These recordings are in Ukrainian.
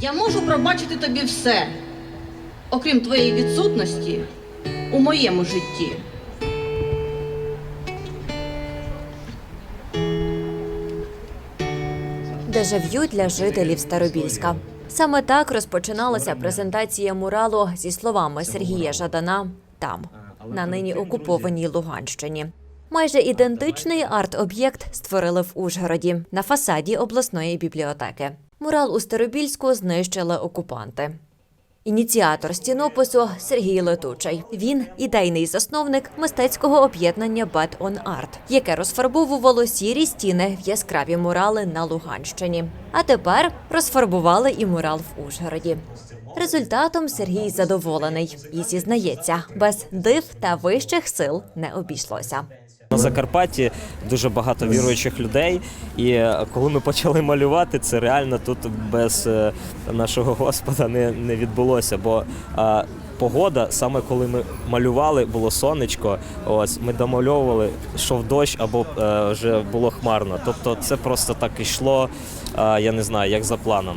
Я можу пробачити тобі все, окрім твоєї відсутності у моєму житті. Дежав'ю для жителів Старобільська. Саме так розпочиналася презентація муралу зі словами Сергія Жадана там, на нині окупованій Луганщині. Майже ідентичний арт-об'єкт створили в Ужгороді на фасаді обласної бібліотеки. Мурал у Старобільську знищили окупанти. Ініціатор стінопису Сергій Летучий. Він ідейний засновник мистецького об'єднання Bad on Art, яке розфарбовувало сірі стіни в яскраві мурали на Луганщині. А тепер розфарбували і мурал в Ужгороді. Результатом Сергій задоволений і зізнається, без див та вищих сил не обійшлося. На Закарпатті дуже багато віруючих людей, і е, коли ми почали малювати, це реально тут без е, нашого Господа не, не відбулося. Бо е, погода, саме коли ми малювали, було сонечко. Ось ми домальовували, йшов дощ або е, вже було хмарно. Тобто, це просто так йшло. е, я не знаю, як за планом.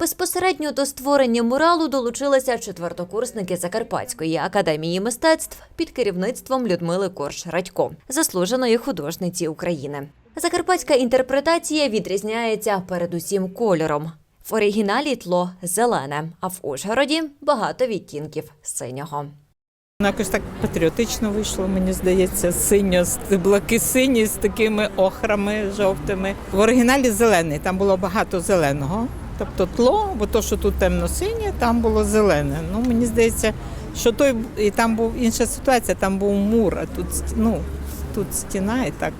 Безпосередньо до створення муралу долучилися четвертокурсники Закарпатської академії мистецтв під керівництвом Людмили Корж Радько, заслуженої художниці України. Закарпатська інтерпретація відрізняється передусім кольором. В оригіналі тло зелене, а в Ужгороді багато відтінків синього. Якось так патріотично вийшло, мені здається, синьо, блаки сині з такими охрами жовтими. В оригіналі зелений, там було багато зеленого. Тобто тло, бо то, що тут темно-синє, там було зелене. Ну, мені здається, що той і там був інша ситуація, там був мур, а тут, ну, тут стіна і так.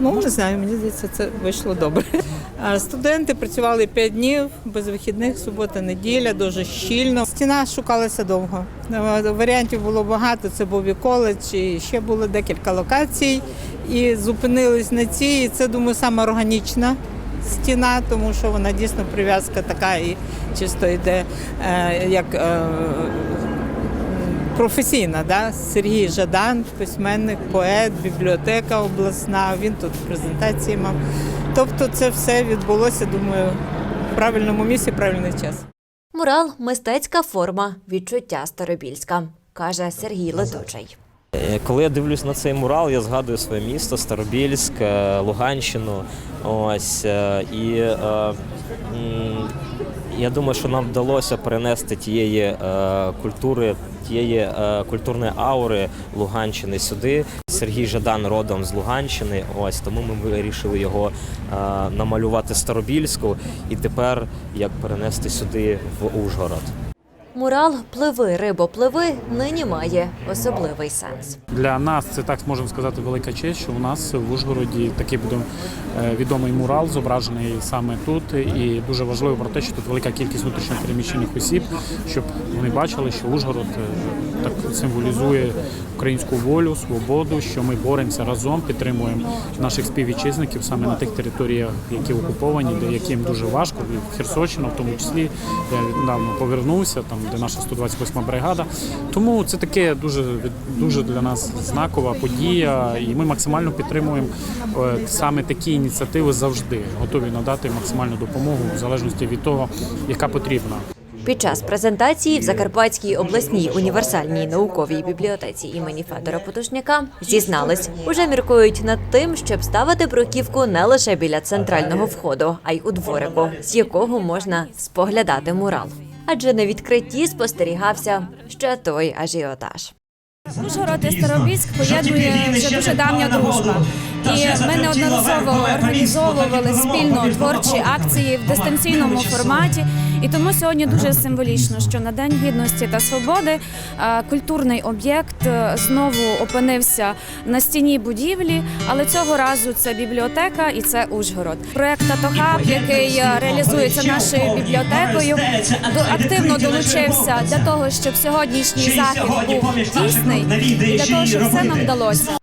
Ну, не знаю, мені здається, це вийшло добре. А Студенти працювали 5 днів без вихідних, субота, неділя, дуже щільно. Стіна шукалася довго. Е, Варіантів було багато. Це був і коледж, і ще було декілька локацій. І зупинились на цій. І це, думаю, саме органічна стіна, тому що вона дійсно прив'язка така і чисто йде е, як. е, професійна, да? Сергій Жадан, письменник, поет, бібліотека обласна. Він тут презентації мав. Тобто, це все відбулося, думаю, в правильному місці, правильний час. Мурал мистецька форма відчуття Старобільська, каже Сергій Летучий. Е, Коли я дивлюсь на цей мурал, я згадую своє місто Старобільськ, е, Луганщину. Ось е, і е, я думаю, що нам вдалося перенести тієї е, культури, тієї е, культурної аури Луганщини сюди. Сергій Жадан родом з Луганщини. Ось тому ми вирішили його е, намалювати Старобільську і тепер як перенести сюди в Ужгород. Мурал Пливи, рибо, пливи нині має особливий сенс. Для нас це так можемо сказати велика честь, що у нас в Ужгороді такий буде е, відомий мурал зображений саме тут. І дуже важливо про те, що тут велика кількість внутрішньопереміщених осіб, щоб вони бачили, що Ужгород е, так символізує українську волю, свободу, що ми боремося разом, підтримуємо наших співвітчизників саме на тих територіях, які окуповані, де яким дуже важко, і Херсонщина, в тому числі я недавно повернувся, там де наша 128 бригада. Тому це таке дуже дуже для нас знакова подія, і ми максимально підтримуємо е, саме такі ініціативи завжди, готові надати максимальну допомогу в залежності від того, яка потрібна. Під час презентації в Закарпатській обласній універсальній науковій бібліотеці імені Федора Потушняка зізнались, уже міркують над тим, щоб ставити бруківку не лише біля центрального входу, а й у дворику, з якого можна споглядати мурал. Адже на відкритті спостерігався ще той ажіотаж. Ужгород і Старобільськ поєднує вже дуже давня дружба. І ми неодноразово організовували спільно творчі акції в дистанційному форматі. І тому сьогодні дуже символічно, що на День гідності та свободи е, культурний об'єкт е, знову опинився на стіні будівлі, але цього разу це бібліотека і це Ужгород. Проект «Татохаб», який е, реалізується нашою бібліотекою, активно долучився для того, щоб сьогоднішній захід був дійсний і для того, щоб все нам вдалося.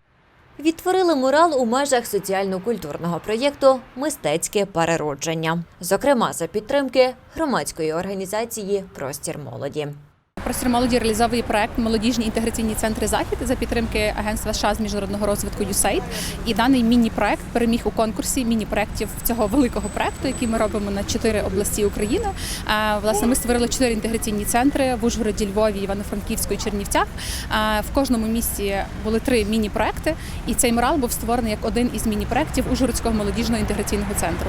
Відтворили мурал у межах соціально-культурного проєкту Мистецьке переродження, зокрема за підтримки громадської організації Простір молоді. Простір молоді реалізовує проект Молодіжні інтеграційні центри захід за підтримки Агентства США з міжнародного розвитку USAID. І даний міні-проект переміг у конкурсі міні-проектів цього великого проекту, який ми робимо на чотири області України. Власне, ми створили чотири інтеграційні центри в Ужгороді, Львові, Івано-Франківську і Чернівцях. В кожному місті були три міні-проекти, і цей мурал був створений як один із міні-проектів Ужгородського молодіжного інтеграційного центру.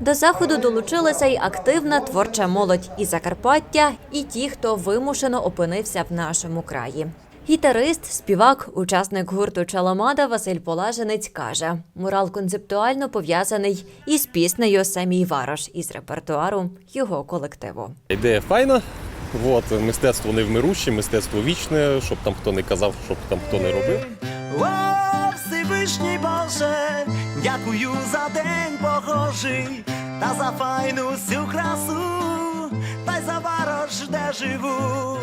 До заходу долучилася й активна творча молодь і Закарпаття, і ті, хто вимушено опинився в нашому краї. Гітарист, співак, учасник гурту Чаламада Василь Полаженець каже: мурал концептуально пов'язаний із піснею Самій Варош із репертуару його колективу. Ідея файна. От, мистецтво невмируще, мистецтво вічне, щоб там хто не казав, щоб там хто не робив. О, Всевишній Боже, дякую за день погожий, та за файну всю красу, та й за варош, де живу.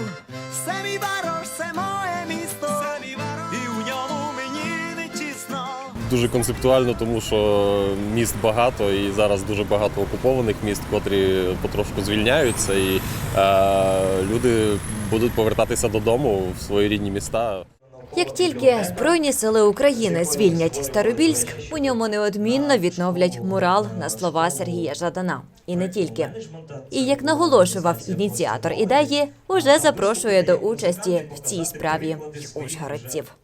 Все мій варош, це моє місто, і в ньому мені не тісно. Дуже концептуально, тому що міст багато і зараз дуже багато окупованих міст, котрі потрошку звільняються, і е, люди будуть повертатися додому в свої рідні міста. Як тільки Збройні сили України звільнять Старобільськ, у ньому неодмінно відновлять мурал на слова Сергія Жадана. І не тільки. І як наголошував ініціатор ідеї, уже запрошує до участі в цій справі й ужгородців.